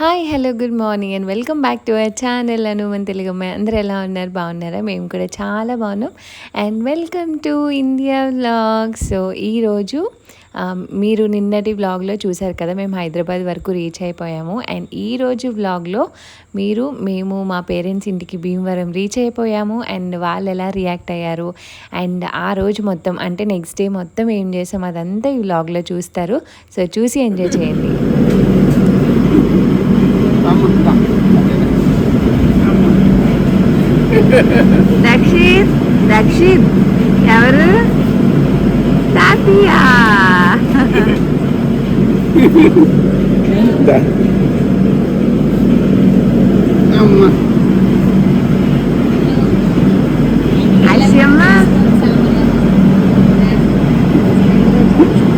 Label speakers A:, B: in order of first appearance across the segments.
A: Hi hello good morning and welcome back to our channel. మన తెలుగు అమ్మాయి అందరూ ఎలా ఉన్నారు? బాగున్నారా? మేము కూడా చాలా బాగున్నాం. And welcome to India vlog so ఈరోజు మీరు నిన్నటి వ్లాగ్లో చూసారు కదా మేము హైదరాబాద్ వరకు రీచ్ అయిపోయాము. అండ్ ఈరోజు వ్లాగ్లో మీరు మేము మా పేరెంట్స్ ఇంటికి భీమవరం రీచ్ అయిపోయాము. అండ్ వాళ్ళు ఎలా రియాక్ట్ అయ్యారు? అండ్ ఆ రోజు మొత్తం అంటే నెక్స్ట్ డే మొత్తం ఏం చేసాం? అదంతా ఈ వ్లాగ్లో చూస్తారు. సో చూసి ఎంజాయ్ చేయండి. దక్షిత్ దక్షిత్ ఎవరు తాతయ్యా
B: అమ్మ
A: అసియమ్మ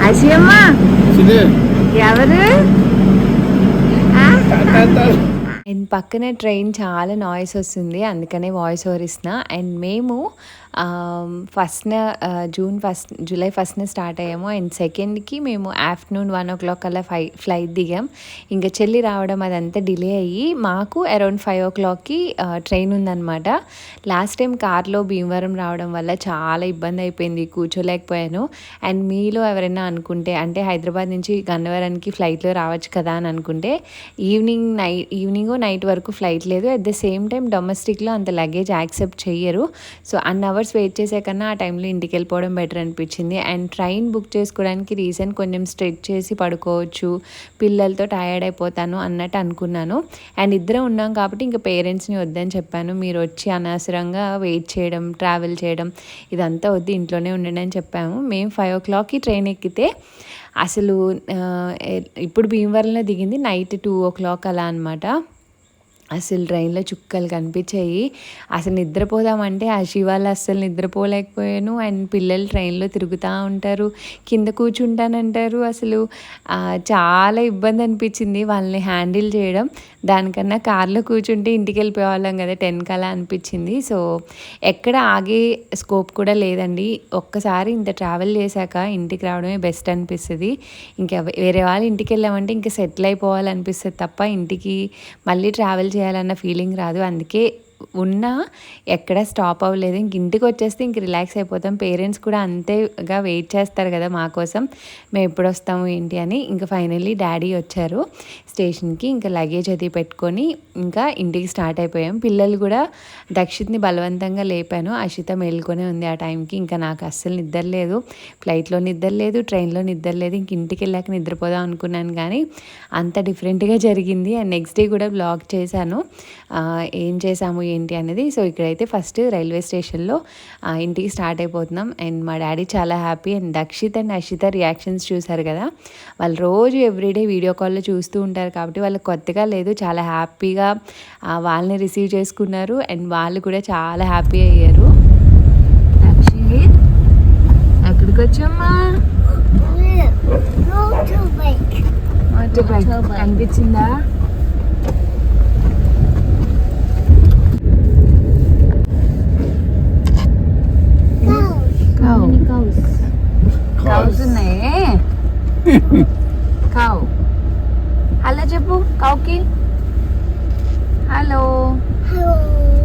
A: అసియమ్మ
B: ఇదే
A: ఎవరు ఆ?
B: తాత
A: అండ్ పక్కనే ట్రైన్ చాలా నాయిస్ వస్తుంది అందుకనే వాయిస్ ఓవర్ ఇస్తున్నా. అండ్ మేము ఫస్ట్న జూన్ ఫస్ట్ జూలై ఫస్ట్న స్టార్ట్ అయ్యాము. అండ్ సెకండ్కి మేము ఆఫ్టర్నూన్ వన్ ఓ క్లాక్ అలా ఫై ఫ్లైట్ దిగాం. ఇంకా చెల్లి రావడం అదంతా డిలే అయ్యి మాకు అరౌండ్ ఫైవ్ ఓ క్లాక్కి ట్రైన్ ఉందన్నమాట. లాస్ట్ టైం కార్లో భీమవరం రావడం వల్ల చాలా ఇబ్బంది అయిపోయింది కూర్చోలేకపోయాను. అండ్ మీలో ఎవరైనా అనుకుంటే అంటే హైదరాబాద్ నుంచి గన్నవరానికి ఫ్లైట్లో రావచ్చు కదా అని అనుకుంటే ఈవినింగ్ నైట్ ఈవినింగ్ నైట్ వరకు ఫ్లైట్ లేదు. అట్ ద సేమ్ టైం డొమెస్టిక్లో అంత లగేజ్ యాక్సెప్ట్ చేయరు so an hour hours wait చేసే కన్నా ఆ టైంలో ఇంటికి వెళ్ళిపోవడం బెటర్ అనిపించింది. అండ్ ట్రైన్ బుక్ చేసుకోవడానికి రీసెంట్ కొంచెం స్ట్రెచ్ చేసి పడుకోవచ్చు పిల్లలతో టయర్డ్ అయిపోతాను అన్నట్టు అనుకున్నాను. అండ్ ఇద్దరం ఉన్నాం కాబట్టి ఇంకా పేరెంట్స్ని వద్దని చెప్పాను. మీరు వచ్చి అనవసరంగా వెయిట్ చేయడం ట్రావెల్ చేయడం ఇదంతా వద్దు ఇంట్లోనే ఉండండి అని చెప్పాము. మేము ఫైవ్ ఓ క్లాక్కి ట్రైన్ ఎక్కితే అసలు ఇప్పుడు భీమవరంలో దిగింది నైట్ టూ ఓ క్లాక్ అలా అనమాట అసలు ట్రైన్లో చుక్కలు కనిపించాయి. అసలు నిద్రపోదామంటే ఆ శివాలు అస్సలు నిద్రపోలేకపోయాను. అండ్ పిల్లలు ట్రైన్లో తిరుగుతూ ఉంటారు. కింద కూర్చుంటానంటారు. అసలు చాలా ఇబ్బంది అనిపించింది వాళ్ళని హ్యాండిల్ చేయడం. దానికన్నా కార్లో కూర్చుంటే ఇంటికి వెళ్ళిపోయేవాళ్ళం కదా టెన్ కలా అనిపించింది. సో ఎక్కడ ఆగే స్కోప్ కూడా లేదండి. ఒక్కసారి ఇంత ట్రావెల్ చేశాక ఇంటికి రావడమే బెస్ట్ అనిపిస్తుంది. ఇంకా వేరే వాళ్ళు ఇంటికి వెళ్ళామంటే ఇంకా సెటిల్ అయిపోవాలనిపిస్తుంది తప్ప ఇంటికి మళ్ళీ ట్రావెల్ చేయాలన్న ఫీలింగ్ రాదు. అందుకే ఉన్నా ఎక్కడ స్టాప్ అవ్వలేదు. ఇంక ఇంటికి వచ్చేస్తే ఇంక రిలాక్స్ అయిపోతాం. పేరెంట్స్ కూడా అంతేగా వెయిట్ చేస్తారు కదా మా కోసం. మేము ఎప్పుడు వస్తాము ఏంటి అని. ఇంకా ఫైనల్లీ డాడీ వచ్చారు. స్టేషన్కి ఇంకా లగేజ్ అది పెట్టుకొని ఇంకా ఇంటికి స్టార్ట్ అయిపోయాం. పిల్లలు కూడా దక్షిత్ని బలవంతంగా లేపాను. అషిత మేల్కొనే ఉంది ఆ టైంకి ఇంకా నాకు అస్సలు నిద్ర లేదు. ఫ్లైట్లో నిద్ర లేదు. ట్రైన్లో నిద్ర లేదు. ఇంక ఇంటికి వెళ్ళాక నిద్రపోదాం అనుకున్నాను కానీ అంత డిఫరెంట్గా జరిగింది. అండ్ నెక్స్ట్ డే కూడా బ్లాగ్ చేశాను. ఏం చేశాము ఏంటి అనేది. సో ఇక్కడైతే ఫస్ట్ రైల్వే స్టేషన్లో ఇంటికి స్టార్ట్ అయిపోతున్నాం. అండ్ మా డాడీ చాలా happy and Dakshith and Ashitha reactions చూశారు కదా. వాళ్ళు రోజు ఎవ్రీడే వీడియో కాల్లో చూస్తూ ఉంటారు కాబట్టి వాళ్ళకి కొత్తగా లేదు. చాలా హ్యాపీగా వాళ్ళని రిసీవ్ చేసుకున్నారు. అండ్ వాళ్ళు కూడా చాలా హ్యాపీ అయ్యారు. ఎక్కడికి వచ్చామ్మా కనిపించిందా? కౌస్ ఉన్నాయి కౌ హలో చెప్పు కౌకి హలో. బాయ్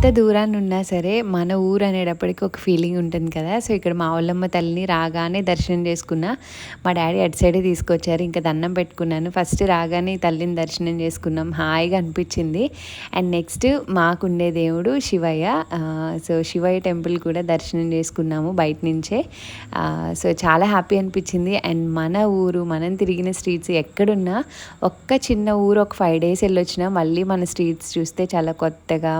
A: ఎంత దూరాన్ని ఉన్నా సరే మన ఊరు అనేటప్పటికి ఒక ఫీలింగ్ ఉంటుంది కదా. సో ఇక్కడ మా వాళ్ళమ్మ తల్లిని రాగానే దర్శనం చేసుకున్నా. మా డాడీ అటు సైడే తీసుకొచ్చారు. ఇంకా దండం పెట్టుకున్నాను. ఫస్ట్ రాగానే తల్లిని దర్శనం చేసుకున్నాం. హాయిగా అనిపించింది. అండ్ నెక్స్ట్ మాకుండే దేవుడు శివయ్య. సో శివయ్య టెంపుల్ కూడా దర్శనం చేసుకున్నాము బయట నుంచే. సో చాలా హ్యాపీ అనిపించింది. అండ్ మన ఊరు మనం తిరిగిన స్ట్రీట్స్ ఎక్కడున్నా ఒక్క చిన్న ఊరు ఒక ఫైవ్ డేస్ వెళ్ళొచ్చినా మళ్ళీ మన స్ట్రీట్స్ చూస్తే చాలా కొత్తగా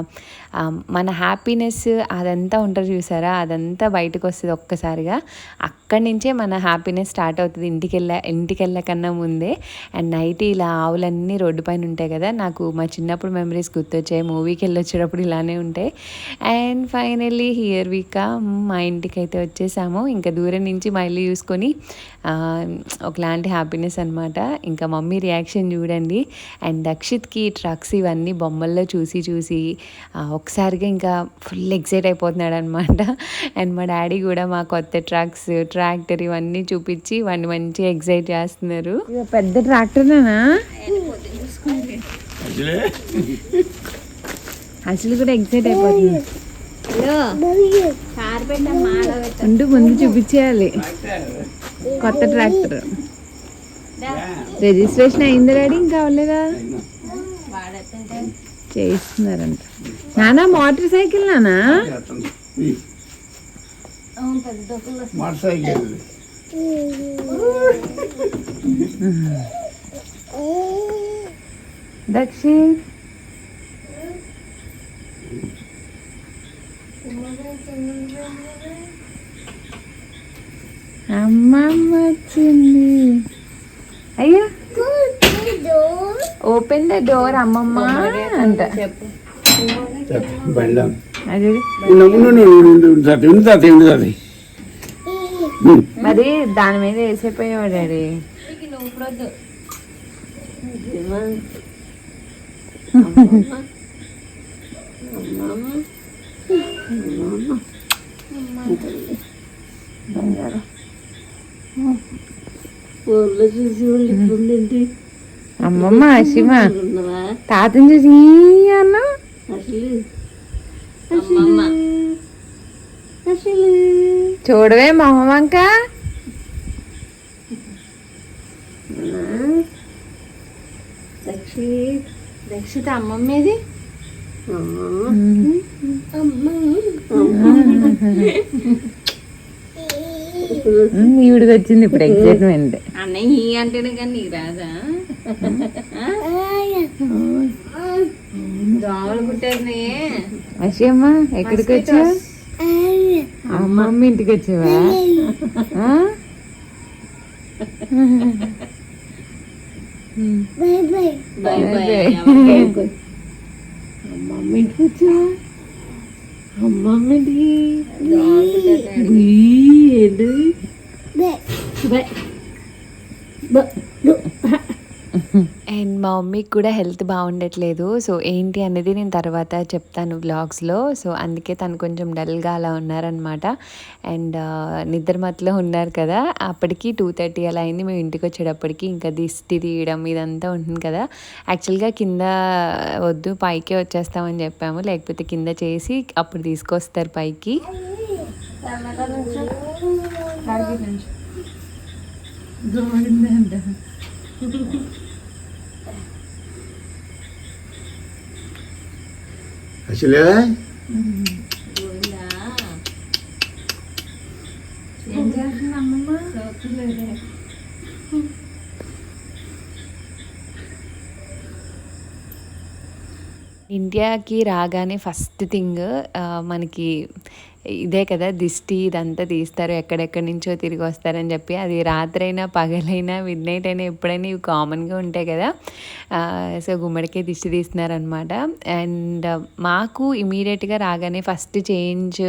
A: మన హ్యాపీనెస్ అదంతా ఉంటుంది చూసారా? అదంతా బయటకు వస్తుంది ఒక్కసారిగా. అక్కడి నుంచే మన హ్యాపీనెస్ స్టార్ట్ అవుతుంది ఇంటికి వెళ్ళ ఇంటికి వెళ్ళకన్నా ముందే. అండ్ నైట్ ఇలా ఆవులన్నీ రోడ్డు పైన ఉంటాయి కదా నాకు మా చిన్నప్పుడు మెమరీస్ గుర్తొచ్చాయి. మూవీకి వెళ్ళొచ్చేటప్పుడు ఇలానే ఉంటాయి. అండ్ ఫైనల్లీ హియర్ వీక మా ఇంటికి అయితే వచ్చేసాము. ఇంకా దూరం నుంచి మా ఇల్లు చూసుకొని ఒకలాంటి హ్యాపీనెస్ అనమాట ఇంకా మమ్మీ రియాక్షన్ చూడండి. అండ్ దక్షిత్కి ట్రక్స్ ఇవన్నీ బొమ్మల్లో చూసి చూసి ఆ, ఒకసారి ఒక్కసారిగా ఇంకా ఫుల్ ఎక్సైట్ అయిపోతున్నాడు అనమాట అండ్ మా డాడీ కూడా మా కొత్త ట్రక్స్ ట్రాక్టర్ ఇవన్నీ చూపించి వాడిని మంచిగా ఎక్సైట్ చేస్తున్నారు. పెద్ద ట్రాక్టర్నా అసలు కూడా ఎక్సైట్ అయిపోతుంది ముందు చూపించేయాలి. కొత్త ట్రాక్టర్. రిజిస్ట్రేషన్ అయింది రెడీ ఇంకా అవ్వలేదా? చేయిస్తున్నారంట. నానా మోటార్ సైకిల్ నానా?
B: మోటార్ సైకిల్
A: దక్షి అమ్మమ్మ వచ్చింది అయ్యా. ఓపెన్ ద డోర్ అమ్మమ్మ అంట.
B: బండం
A: అది
B: ఉండు తాత ఉండు తాత
A: అమ్మమ్మ శివ తాతని చూసి అన్నా. చూడవే మొహమంక.
C: రక్షిత అమ్మమ్మేది
A: ఈవిడికి వచ్చింది ఇప్పుడు ఎగ్జైట్మెంట్
C: అన్నయ్య ఈ అంటేనే కానీ నీకు రాదా? దోమలు కుట్టేసినాయే
A: అమ్మా ఎక్కడికి వచ్చా అమ్మమ్మ ఇంటికి వచ్చావా. అమ్మమ్మ ఇంటికి వచ్చావా? అమ్మమ్మ ఇంటికి ఏంటి అండ్ మా మమ్మీకి కూడా హెల్త్ బాగుండట్లేదు. సో ఏంటి అనేది నేను తర్వాత చెప్తాను వ్లాగ్స్లో సో అందుకే తను కొంచెం డల్గా అలా ఉన్నారనమాట. అండ్ నిద్ర మత్తులో ఉన్నారు కదా. అప్పటికి టూ థర్టీ అలా అయింది. మేము ఇంటికి వచ్చేటప్పటికి ఇంకా దిష్టి తీయడం ఇదంతా ఉంటుంది కదా. యాక్చువల్గా కింద వద్దు పైకే వచ్చేస్తామని చెప్పాము. లేకపోతే కింద చేసి అప్పుడు తీసుకొస్తారు పైకి.
B: ഗോവിന്ദന്റെ അശ്ലേ ഗോവിന്ദ അമ്മ സോപ്പിലേ
A: ఇండియాకి రాగానే ఫస్ట్ థింగ్ మనకి ఇదే కదా దిష్టి ఇదంతా తీస్తారు ఎక్కడెక్కడి నుంచో తిరిగి వస్తారని చెప్పి. అది రాత్రైనా పగలైనా మిడ్ నైట్ అయినా ఎప్పుడైనా ఇవి కామన్గా ఉంటాయి కదా. సో గుమ్మడికే దిష్టి తీస్తున్నారనమాట అండ్ మాకు ఇమీడియట్గా రాగానే ఫస్ట్ చేంజ్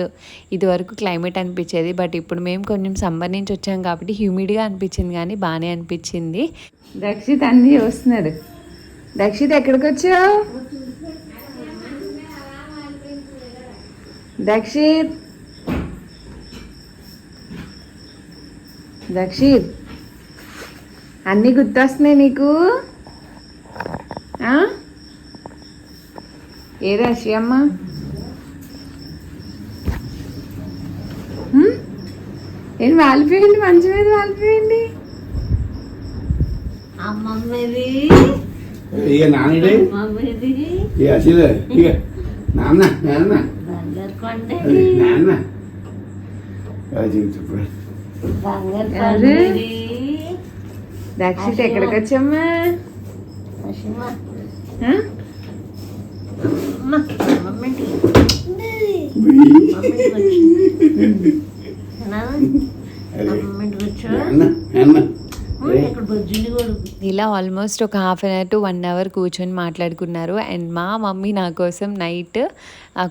A: ఇదివరకు క్లైమేట్ అనిపించేది. బట్ ఇప్పుడు మేము కొంచెం సమ్మర్ నుంచి వచ్చాం కాబట్టి హ్యూమిడ్గా అనిపించింది కానీ బాగానే అనిపించింది. దక్షిత్ అన్నీ వస్తున్నాడు దక్షిత్ ఎక్కడికి వచ్చావు? దక్షిత్ దక్షిత్ అన్నీ గుర్తొస్తున్నాయి నీకు? ఆ? ఏది అమ్మ? ఏంటి వాలిపోయండి మంచం మీద వాలిపోయండి
C: అమ్మమ్మేది.
B: ఇక నాన్నడే
C: అమ్మమ్మేది.
B: ఇక అసలే ఇక నాన్న నాన్న.
C: బంగారు కొండ
B: అది నాన్న అది చెప్పు
C: బంగారు
A: అరే.
C: కొండేది
A: దక్షిత్ ఎక్కడికి వచ్చమ్మా
C: అమ్మ
A: ఇలా ఆల్మోస్ట్ ఒక half an hour to one hour కూర్చొని మాట్లాడుకున్నారు. అండ్ మా మమ్మీ నా కోసం నైట్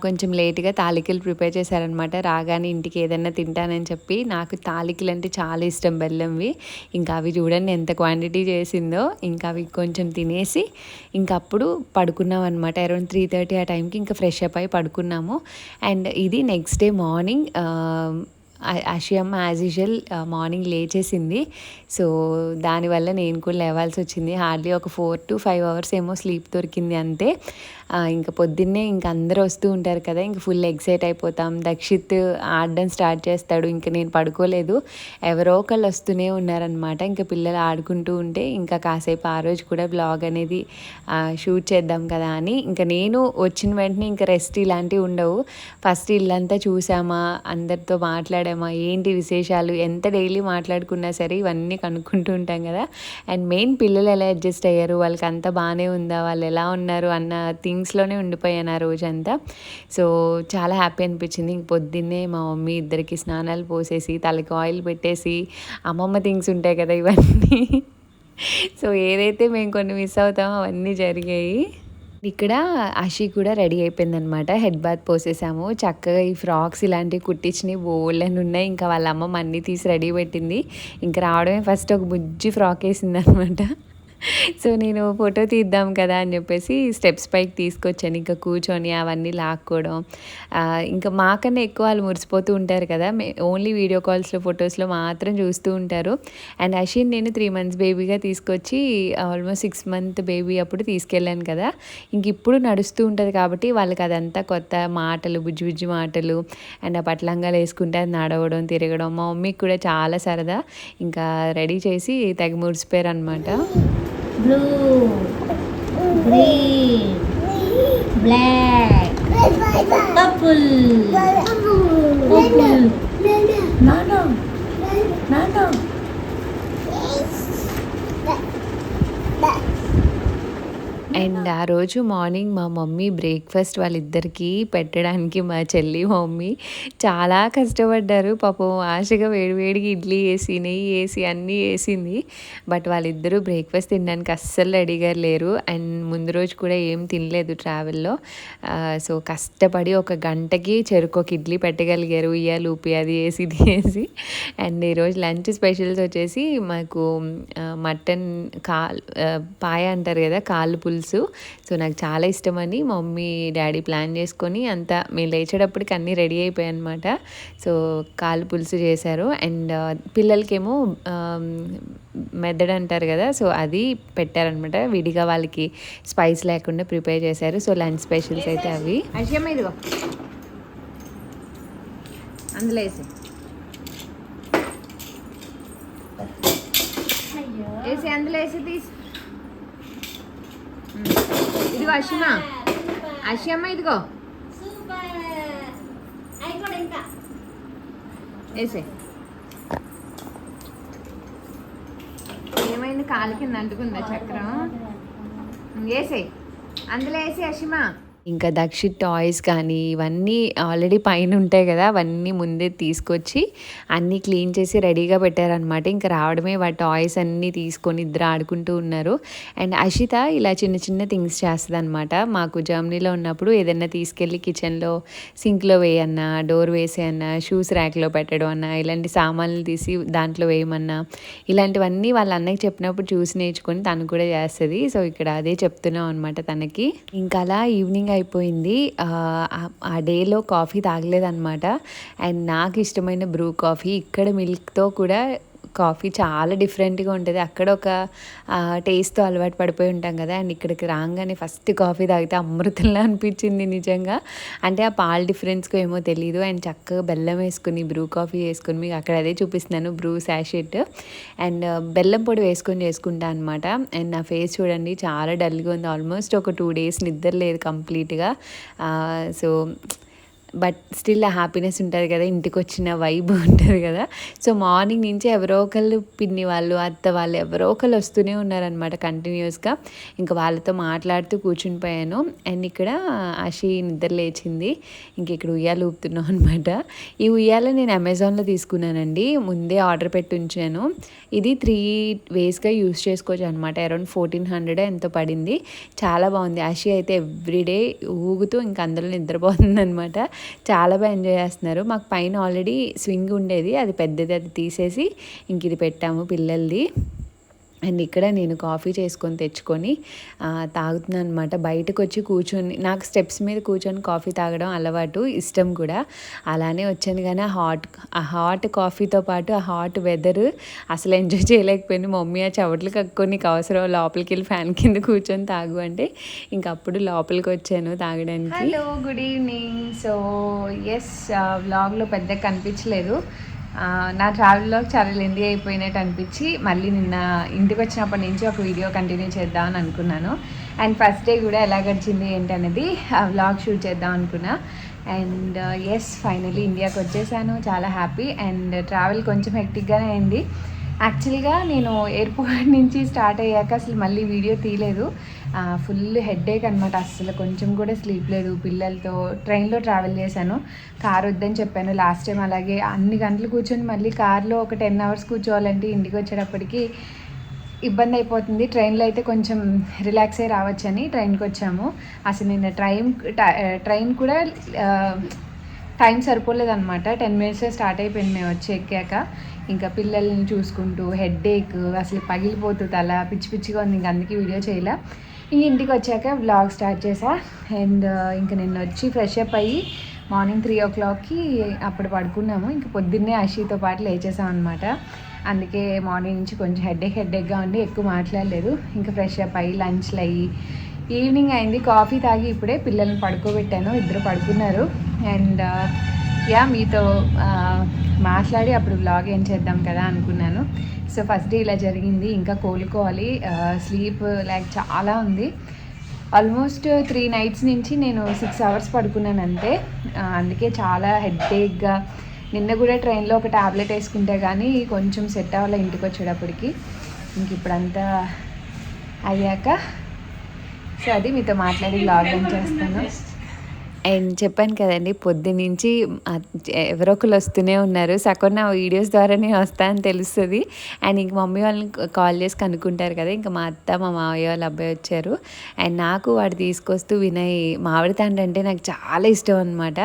A: కొంచెం లేట్గా తాలికలు ప్రిపేర్ చేశారనమాట రాగానే ఇంటికి ఏదైనా తింటానని చెప్పి నాకు తాలికలు అంటే చాలా ఇష్టం బెల్లంవి. ఇంకా అవి చూడండి ఎంత క్వాంటిటీ చేసిందో. ఇంకా అవి కొంచెం తినేసి ఇంకా అప్పుడు పడుకున్నాం అనమాట అరౌండ్ త్రీ థర్టీ ఆ టైంకి ఇంకా ఫ్రెష్ అప్ అయి పడుకున్నాము. అండ్ ఇది నెక్స్ట్ డే మార్నింగ్ అషియమ్మ యాజ్ యూజువల్ మార్నింగ్ లేచేసింది. సో దానివల్ల నేను కూడా లేవాల్సి వచ్చింది. హార్డ్లీ ఒక ఫోర్ టు ఫైవ్ అవర్స్ ఏమో స్లీప్ దొరికింది అంతే. ఇంకా పొద్దున్నే ఇంకా అందరూ వస్తూ ఉంటారు కదా ఇంకా ఫుల్ ఎక్సైట్ అయిపోతాం. దక్షిత్ ఆడడం స్టార్ట్ చేస్తాడు ఇంకా నేను పడుకోలేదు. ఎవరో ఒకళ్ళు వస్తూనే ఉన్నారనమాట ఇంకా పిల్లలు ఆడుకుంటూ ఉంటే ఇంకా కాసేపు ఆ రోజు కూడా బ్లాగ్ అనేది షూట్ చేద్దాం కదా అని. ఇంకా నేను వచ్చిన వెంటనే ఇంకా రెస్ట్ ఇలాంటివి ఉండవు. ఫస్ట్ ఇల్లంతా చూసామా అందరితో మాట్లాడామా ఏంటి విశేషాలు ఎంత డైలీ మాట్లాడుకున్నా సరే ఇవన్నీ కనుక్కుంటూ ఉంటాం కదా. అండ్ మెయిన్ పిల్లలు ఎలా అడ్జస్ట్ అయ్యారు? వాళ్ళకి అంతా బాగానే ఉందా? వాళ్ళు ఎలా ఉన్నారు? అన్న థింగ్స్లోనే ఉండిపోయాను ఆ రోజంతా. సో చాలా హ్యాపీ అనిపించింది. ఇంక పొద్దున్నే మా మమ్మీ ఇద్దరికి స్నానాలు పోసేసి తలకి ఆయిల్ పెట్టేసి అమ్మమ్మ థింగ్స్ ఉంటాయి కదా ఇవన్నీ. సో ఏదైతే మేము కొన్ని మిస్ అవుతామో అవన్నీ జరిగాయి. ఇక్కడ అషి కూడా రెడీ అయిపోయిందనమాట. హెడ్ బాత్ పోసేసాము. చక్కగా ఈ ఫ్రాక్స్ ఇలాంటివి కుట్టించినవి బోళ్ళని అని ఉన్నాయి. ఇంకా వాళ్ళ అమ్మమ్మ అన్నీ తీసి రెడీ పెట్టింది. ఇంకా రావడమే ఫస్ట్ ఒక బుజ్జి ఫ్రాక్ వేసింది అనమాట సో నేను ఫోటో తీద్దాం కదా అని చెప్పేసి స్టెప్స్ పైకి తీసుకొచ్చాను. ఇంకా కూర్చొని అవన్నీ లాక్కోవడం. ఇంకా మాకన్నా ఎక్కువ వాళ్ళు మురిసిపోతూ ఉంటారు కదా. ఓన్లీ వీడియో కాల్స్లో ఫొటోస్లో మాత్రం చూస్తూ ఉంటారు. అండ్ అషిన్ నేను త్రీ మంత్స్ బేబీగా తీసుకొచ్చి ఆల్మోస్ట్ సిక్స్ మంత్ బేబీ అప్పుడు తీసుకెళ్ళాను కదా. ఇంక ఇప్పుడు నడుస్తూ ఉంటుంది కాబట్టి వాళ్ళకి అదంతా కొత్త మాటలు బుజ్జి బుజ్జి మాటలు అండ్ ఆ పట్లంగాలు వేసుకుంటే అది నడవడం తిరగడం మా మమ్మీకి కూడా చాలా సరదా. ఇంకా రెడీ చేసి తెగ మురిసిపోయారు అనమాట
C: blue, green, black, purple, purple, nano, nano, nano.
A: And ఆ రోజు మార్నింగ్ మా మమ్మీ బ్రేక్ఫాస్ట్ వాళ్ళిద్దరికీ పెట్టడానికి మా చెల్లి మమ్మీ చాలా కష్టపడ్డారు. పాపం ఆశగా వేడివేడికి ఇడ్లీ వేసి నెయ్యి వేసి అన్నీ వేసింది. బట్ వాళ్ళిద్దరూ బ్రేక్ఫాస్ట్ తినడానికి అస్సలు రెడీగా లేరు. అండ్ ముందు రోజు కూడా ఏం తినలేదు ట్రావెల్లో. సో కష్టపడి ఒక గంటకి చెరుకు ఒక ఇడ్లీ పెట్టగలిగారు. ఇయ్యాలు ఊపి అది వేసి ఇది వేసి. అండ్ ఈరోజు లంచ్ స్పెషల్స్ వచ్చేసి మాకు మటన్ కాల్ పాయ అంటారు కదా కాళ్ళు పులుసు సో నాకు చాలా ఇష్టమని మా మమ్మీ డాడీ ప్లాన్ చేసుకొని అంతా మేము లేచేటప్పటికి అన్నీ రెడీ అయిపోయాయి అనమాట సో కాళ్ళు పులుసు చేశారు. అండ్ పిల్లలకేమో మెదడు అంటారు కదా సో అది పెట్టారనమాట విడిగా వాళ్ళకి స్పైస్ లేకుండా ప్రిపేర్ చేశారు. సో లంచ్ స్పెషల్స్ అయితే అవి.
D: ఇదిగో. అందులో వేసి వేసి అందులో వేసి తీసి. ఇదిగో అశిమా. అశి అమ్మ ఇదిగో. వేసే ఏమైంది? కాలు కింద అంటుకుందా చక్రం? వేసే అందులో వేసే అశిమా.
A: ఇంకా దక్షిత్ టాయ్స్ కానీ ఇవన్నీ ఆల్రెడీ పైన ఉంటాయి కదా అవన్నీ ముందే తీసుకొచ్చి అన్నీ క్లీన్ చేసి రెడీగా పెట్టారనమాట ఇంకా రావడమే వా టాయ్స్ అన్నీ తీసుకొని ఇద్దరు ఆడుకుంటూ ఉన్నారు. అండ్ అషిత ఇలా చిన్న చిన్న థింగ్స్ చేస్తుంది అనమాట మాకు జర్మనీలో ఉన్నప్పుడు ఏదైనా తీసుకెళ్ళి కిచెన్లో సింక్లో వేయన్నా డోర్ వేసేయన్నా షూస్ ర్యాక్లో పెట్టడం అన్నా ఇలాంటి సామాన్లు తీసి దాంట్లో వేయమన్నా ఇలాంటివన్నీ వాళ్ళ అన్నకి చెప్పినప్పుడు చూసి నేర్చుకొని తను కూడా చేస్తుంది. సో ఇక్కడ అదే చెప్తున్నాం అనమాట తనకి. ఇంకా అలా ఈవినింగ్ అయిపోయింది. ఆ, ఆ డేలో కాఫీ తాగలేదన్నమాట. అండ్ నాకు ఇష్టమైన బ్రూ కాఫీ ఇక్కడ మిల్క్తో కూడా కాఫీ చాలా డిఫరెంట్గా ఉంటుంది. అక్కడ ఒక టేస్ట్తో అలవాటు పడిపోయి ఉంటాం కదా అండ్ ఇక్కడికి రాగానే ఫస్ట్ కాఫీ తాగితే అమృతంలా అనిపించింది నిజంగా. అంటే ఆ పాలు డిఫరెన్స్కో ఏమో తెలియదు అండ్ చక్కగా బెల్లం వేసుకుని బ్రూ కాఫీ వేసుకుని మీకు అక్కడ అదే చూపిస్తున్నాను బ్రూ శాషెట్ అండ్ బెల్లం పొడి వేసుకొని చేసుకుంటా అనమాట అండ్ నా ఫేస్ చూడండి చాలా డల్గా ఉంది. ఆల్మోస్ట్ ఒక టూ డేస్ నిద్ర లేదు కంప్లీట్గా. సో బట్ స్టిల్ ఆ హ్యాపీనెస్ ఉంటుంది కదా ఇంటికి వచ్చిన వైబ్ ఉంటుంది కదా. సో మార్నింగ్ నుంచి ఎవరో ఒకళ్ళు పిన్ని వాళ్ళు అత్త వాళ్ళు ఎవరో ఒకళ్ళు వస్తూనే ఉన్నారనమాట కంటిన్యూస్గా. ఇంకా వాళ్ళతో మాట్లాడుతూ కూర్చుని పోయాను. అండ్ ఇక్కడ ఆషి నిద్ర లేచింది. ఇంక ఇక్కడ ఉయ్యాలు ఊపుతున్నాం అనమాట ఈ ఉయ్యాల నేను అమెజాన్లో తీసుకున్నానండి. ముందే ఆర్డర్ పెట్టి ఉంచాను. ఇది త్రీ వేస్గా యూస్ చేసుకోవచ్చు అనమాట అరౌండ్ ఫోర్టీన్ హండ్రెడ్ ఎంతో పడింది. చాలా బాగుంది. అషి అయితే ఎవ్రీడే ఊగుతూ ఇంకా అందులో నిద్రపోతుంది అనమాట చాలా బాగా ఎంజాయ్ చేస్తున్నారు. మాకు పైన ఆల్రెడీ స్వింగ్ ఉండేది. అది పెద్దది అది తీసేసి ఇంక ఇది పెట్టాము పిల్లలది. అండ్ ఇక్కడ నేను కాఫీ చేసుకొని తెచ్చుకొని తాగుతున్నాను అనమాట బయటకు వచ్చి కూర్చొని నాకు స్టెప్స్ మీద కూర్చొని కాఫీ తాగడం అలవాటు ఇష్టం కూడా. అలానే వచ్చాను కానీ ఆ హాట్ ఆ హాట్ కాఫీతో పాటు ఆ హాట్ వెదర్ అసలు ఎంజాయ్ చేయలేకపోయింది. మమ్మీ ఆ చవట్లు కక్కుని నీకు అవసరం లోపలికి వెళ్ళి ఫ్యాన్ కింద కూర్చొని తాగు అంటే ఇంక అప్పుడు లోపలికి వచ్చాను తాగడానికి
D: hello good evening so yes వ్లాగ్లో పెద్దగా కనిపించలేదు. నా ట్రావెల్ చాలా లెందీ అయిపోయినట్టు అనిపించి మళ్ళీ నిన్న ఇంటికి వచ్చినప్పటి నుంచి ఒక వీడియో కంటిన్యూ చేద్దామని అనుకున్నాను. అండ్ ఫస్ట్ డే కూడా ఎలా గడిచింది ఏంటనేది వ్లాగ్ షూట్ చేద్దాం అనుకున్నా. అండ్ ఎస్ ఫైనలీ ఇండియాకి వచ్చేసాను. చాలా హ్యాపీ అండ్ ట్రావెల్ కొంచెం హెక్టిక్గానే అయింది. యాక్చువల్గా నేను ఎయిర్పోర్ట్ నుంచి స్టార్ట్ అయ్యాక అసలు మళ్ళీ వీడియో తీయలేదు. ఫుల్ హెడ్ఏక్ అనమాట అసలు కొంచెం కూడా స్లీప్ లేదు. పిల్లలతో ట్రైన్లో ట్రావెల్ చేశాను. కార్ వద్దని చెప్పాను. లాస్ట్ టైం అలాగే అన్ని గంటలు కూర్చొని మళ్ళీ కార్లో ఒక టెన్ అవర్స్ కూర్చోవాలంటే ఇంటికి వచ్చేటప్పటికి ఇబ్బంది అయిపోతుంది. ట్రైన్లో అయితే కొంచెం రిలాక్స్ అయ్యి రావచ్చని ట్రైన్కి వచ్చాము. అసలు నిన్న ట్రైన్ ట్రైన్ కూడా టైం సరిపోలేదు అనమాట టెన్ మినిట్స్ స్టార్ట్ అయిపోయింది మేము వచ్చి ఎక్కాక. ఇంకా పిల్లల్ని చూసుకుంటూ హెడ్ ఏక్ అసలు పగిలిపోతూ తల పిచ్చి పిచ్చిగా ఉంది. ఇంక అందుకే వీడియో చేయలే. ఈ ఇంటికి వచ్చాక బ్లాగ్ స్టార్ట్ చేశా అండ్ ఇంకా నిన్న వచ్చి ఫ్రెష్ అప్ అయ్యి మార్నింగ్ త్రీ ఓ క్లాక్కి అప్పుడు పడుకున్నాము. ఇంక పొద్దున్నే అషితో పాటు లేచేసాం అనమాట అందుకే మార్నింగ్ నుంచి కొంచెం హెడ్ఏక్ హెడ్ఏక్గా ఉండి ఎక్కువ మాట్లాడలేదు. ఇంకా ఫ్రెష్ అప్ అయ్యి లంచ్లు అయ్యి ఈవినింగ్ అయింది. కాఫీ తాగి ఇప్పుడే పిల్లల్ని పడుకోబెట్టాను. ఇద్దరు పడుకున్నారు. అండ్ యా మీతో మాట్లాడి అప్పుడు బ్లాగ్ ఏం చేద్దాం కదా అనుకున్నాను. సో ఫస్ట్ డే ఇలా జరిగింది. ఇంకా కోలుకోవాలి. స్లీప్ లైక్ చాలా ఉంది. ఆల్మోస్ట్ త్రీ నైట్స్ నుంచి నేను సిక్స్ అవర్స్ పడుకున్నాను అంతే. అందుకే చాలా హెడ్ఏక్గా నిన్న కూడా ట్రైన్లో ఒక టాబ్లెట్ వేసుకుంటే కానీ కొంచెం సెట్ అవ్వాలి ఇంటికి వచ్చేటప్పటికి. ఇంక ఇప్పుడంతా అయ్యాక. సో అది మీతో మాట్లాడి బ్లాగ్ ఏం చేస్తాను.
A: అండ్ చెప్పాను కదండి పొద్దునుంచి నుంచి ఎవరో ఒకరు వస్తూనే ఉన్నారు. సగం నా వీడియోస్ ద్వారా నేను వస్తానని తెలుస్తుంది. అండ్ ఇంక మమ్మీ వాళ్ళని కాల్ చేసి కనుక్కుంటారు కదా ఇంకా మా అత్త మా మావయ్య వాళ్ళ అబ్బాయి వచ్చారు. అండ్ నాకు వాడు తీసుకొస్తూ వినయ్ మామిడి తండ్రి అంటే నాకు చాలా ఇష్టం అనమాట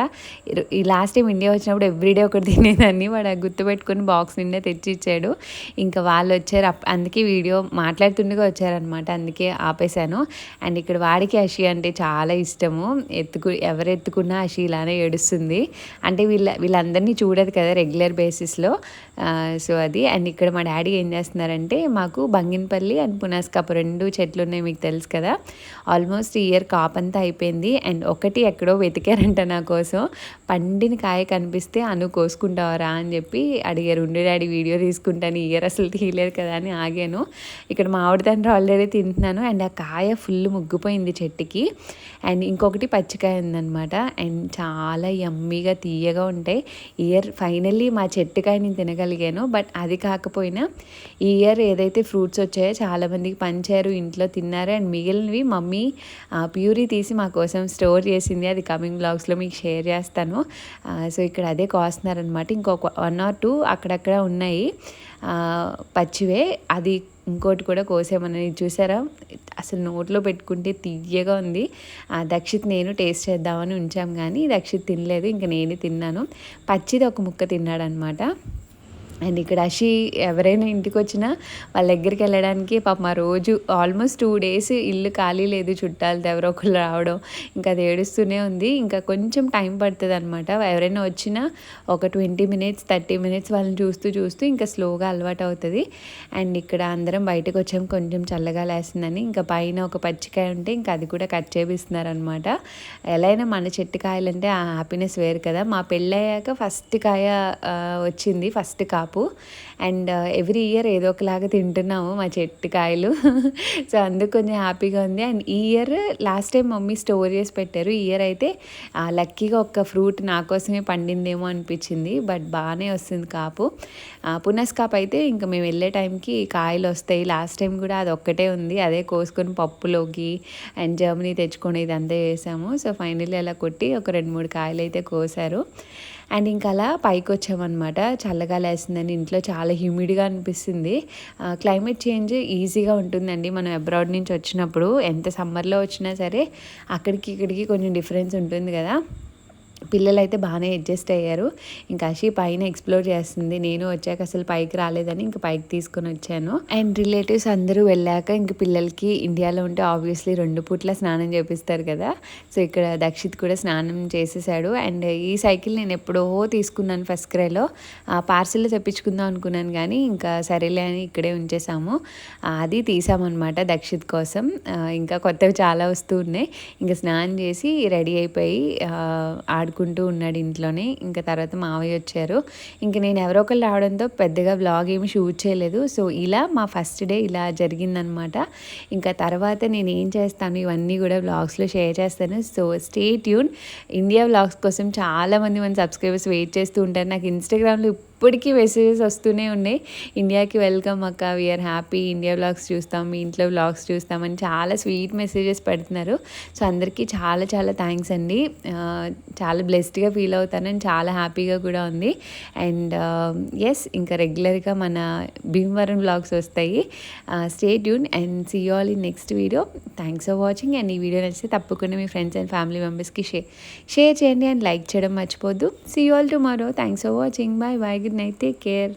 A: ఈ లాస్ట్ టైం ఇండియా వచ్చినప్పుడు ఎవ్రీడే ఒకటి తినేదాన్ని. వాడు గుర్తుపెట్టుకుని బాక్స్ నిండా తెచ్చి ఇచ్చాడు ఇంకా వాళ్ళు వచ్చారు అందుకే వీడియో మాట్లాడుతుండగా వచ్చారనమాట అందుకే ఆపేశాను. అండ్ ఇక్కడ వాడికి అషి అంటే చాలా ఇష్టము. ఎత్తుకు ఎవరు ఎత్తుకున్నా ఆ ఇలానే ఏడుస్తుంది. అంటే వీళ్ళ వీళ్ళందరినీ చూడదు కదా రెగ్యులర్ బేసిస్లో. సో అది. అండ్ ఇక్కడ మా డాడీ ఏం చేస్తున్నారంటే మాకు బంగినపల్లి అండ్ పునాస్కాపు రెండు చెట్లు ఉన్నాయి మీకు తెలుసు కదా. ఆల్మోస్ట్ ఇయర్ కాపంతా అయిపోయింది. అండ్ ఒకటి ఎక్కడో వెతికారంట నా కోసం. పండిన కాయ కనిపిస్తే అను కోసుకుంటావరా అని చెప్పి అడిగారు. ఉండే డాడీ వీడియో తీసుకుంటాను. ఇయర్ అసలు తీయలేదు కదా అని ఆగాను. ఇక్కడ మామిడి తండ్రి ఆల్రెడీ తింటున్నాను. అండ్ ఆ కాయ ఫుల్ ముగ్గిపోయింది చెట్టుకి. అండ్ ఇంకొకటి పచ్చికాయ ఉందన్నమాట. అండ్ చాలా యమ్మీగా తీయగా ఉంటాయి ఇయర్ ఫైనల్లీ మా చెట్టుకాయ నేను తినగలిగాను. బట్ అది కాకపోయినా ఈ ఇయర్ ఏదైతే ఫ్రూట్స్ వచ్చాయో చాలామందికి పంచారు ఇంట్లో తిన్నారు. అండ్ మిగిలినవి మమ్మీ ప్యూరీ తీసి మా కోసం స్టోర్ చేసింది. అది కమింగ్ బ్లాగ్స్లో మీకు షేర్ చేస్తాను. సో ఇక్కడ అదే కోస్తున్నారనమాట ఇంకొక వన్ ఆర్ టూ అక్కడక్కడ ఉన్నాయి. పచ్చివే. అది ఇంకోటి కూడా కోసామని చూసారా? అసలు నోట్లో పెట్టుకుంటే తీయగా ఉంది. ఆ, దక్షిత్ నేను టేస్ట్ చేద్దామని ఉంచాం కానీ దక్షిత్ తినలేదు. ఇంకా నేనే తిన్నాను. పచ్చిది ఒక ముక్క తిన్నాడనమాట. అండ్ ఇక్కడ అషి ఎవరైనా ఇంటికి వచ్చినా వాళ్ళ దగ్గరికి వెళ్ళడానికి పాప మా రోజు ఆల్మోస్ట్ టూ డేస్ ఇల్లు ఖాళీ లేదు చుట్టాలతో ఎవరో ఒకళ్ళు రావడం ఇంకా అది ఏడుస్తూనే ఉంది. ఇంకా కొంచెం టైం పడుతుంది అనమాట ఎవరైనా వచ్చినా ఒక ట్వంటీ మినిట్స్ థర్టీ మినిట్స్ వాళ్ళని చూస్తూ చూస్తూ ఇంకా స్లోగా అలవాటు అవుతుంది. అండ్ ఇక్కడ అందరం బయటకు వచ్చాం కొంచెం చల్లగా లేస్తుందని ఇంకా పైన ఒక పచ్చికాయ ఉంటే ఇంకా అది కూడా కట్ చేపిస్తున్నారనమాట ఎలా అయినా మన చెట్టు కాయలంటే ఆ హ్యాపీనెస్ వేరు కదా. మా పెళ్ళయ్యాక ఫస్ట్ కాయ వచ్చింది ఫస్ట్ కాపు. కాపు అండ్ uh, ఎవ్రీ ఇయర్ ఏదో ఒకలాగా తింటున్నాము మా చెట్టు కాయలు. సో అందుకు కొంచెం హ్యాపీగా ఉంది. అండ్ ఈ year last time mummy store చేసి పెట్టారు. ఈ ఇయర్ అయితే లక్కీగా ఒక్క ఫ్రూట్ నా కోసమే పండిందేమో అనిపించింది. బట్ బాగానే వస్తుంది కాపు. పునస్ కాపు అయితే ఇంకా మేము వెళ్ళే టైంకి కాయలు వస్తాయి. లాస్ట్ టైం కూడా అది ఒక్కటే ఉంది. అదే కోసుకొని పప్పులోకి అండ్ జర్మనీ తెచ్చుకొని ఇదంతా చేసాము. సో ఫైనల్లీ అలా కొట్టి ఒక రెండు మూడు కాయలు అయితే కోసారు. అండ్ ఇంకా అలా పైకి వచ్చామన్నమాట. చల్లగా లేసిందని ఇంట్లో చాలా హ్యూమిడ్గా అనిపిస్తుంది. క్లైమేట్ చేంజ్ ఈజీగా ఉంటుందండి. మనం అబ్రాడ్ నుంచి వచ్చినప్పుడు ఎంత సమ్మర్లో వచ్చినా సరే అక్కడికి ఇక్కడికి కొంచెం డిఫరెన్స్ ఉంటుంది కదా. పిల్లలు అయితే బాగానే అడ్జస్ట్ అయ్యారు. ఇంకా అషి పైన ఎక్స్ప్లోర్ చేస్తుంది. నేను వచ్చాక అసలు పైకి రాలేదని ఇంకా పైకి తీసుకొని వచ్చాను. అండ్ రిలేటివ్స్ అందరూ వెళ్ళాక ఇంక పిల్లలకి ఇండియాలో ఉంటే ఆబ్వియస్లీ రెండు పూట్ల స్నానం చేపిస్తారు కదా. సో ఇక్కడ దక్షిత్ కూడా స్నానం చేసేసాడు. అండ్ ఈ సైకిల్ నేను ఎప్పుడో తీసుకున్నాను ఫస్ట్ క్రైలో. పార్సిల్ తెప్పించుకుందాం అనుకున్నాను కానీ ఇంకా సరేలే అని ఇక్కడే ఉంచేసాము. అది తీసామన్నమాట దక్షిత్ కోసం. ఇంకా కొత్తవి చాలా వస్తూ ఉన్నాయి. ఇంకా స్నానం చేసి రెడీ అయిపోయి ఆడు ఆడుకుంటూ ఉన్నాడు ఇంట్లోనే. ఇంకా తర్వాత మావయ్య వచ్చారు. ఇంకా నేను ఎవరో ఒకరు రావడంతో పెద్దగా బ్లాగ్ ఏమి షూట్ చేయలేదు. సో ఇలా మా ఫస్ట్ డే ఇలా జరిగిందనమాట. ఇంకా తర్వాత నేను ఏం చేస్తాను ఇవన్నీ కూడా బ్లాగ్స్లో షేర్ చేస్తాను. So stay tune India blogs కోసం చాలామంది మన సబ్స్క్రైబర్స్ వెయిట్ చేస్తూ ఉంటారు. నాకు ఇన్స్టాగ్రామ్లో ఇప్పటికీ మెసేజెస్ వస్తూనే ఉన్నాయి. ఇండియాకి వెల్కమ్ అక్క. వీఆర్ హ్యాపీ ఇండియా బ్లాగ్స్ చూస్తాం. మీ ఇంట్లో బ్లాగ్స్ చూస్తామని చాలా స్వీట్ మెసేజెస్ పెడుతున్నారు. సో అందరికీ చాలా చాలా థ్యాంక్స్ అండి. చాలా బ్లెస్డ్గా ఫీల్ అవుతానని చాలా హ్యాపీగా కూడా ఉంది. అండ్ ఎస్ ఇంకా రెగ్యులర్గా మన భీమవరం బ్లాగ్స్ వస్తాయి. Stay tune and see all in next video thanks for watching and ఈ వీడియో నచ్చితే తప్పకుండా మీ ఫ్రెండ్స్ అండ్ ఫ్యామిలీ మెంబర్స్కి షేర్ షేర్ చేయండి అండ్ లైక్ చేయడం మర్చిపోద్దు. See all tomorrow thanks for watching bye bye good night take care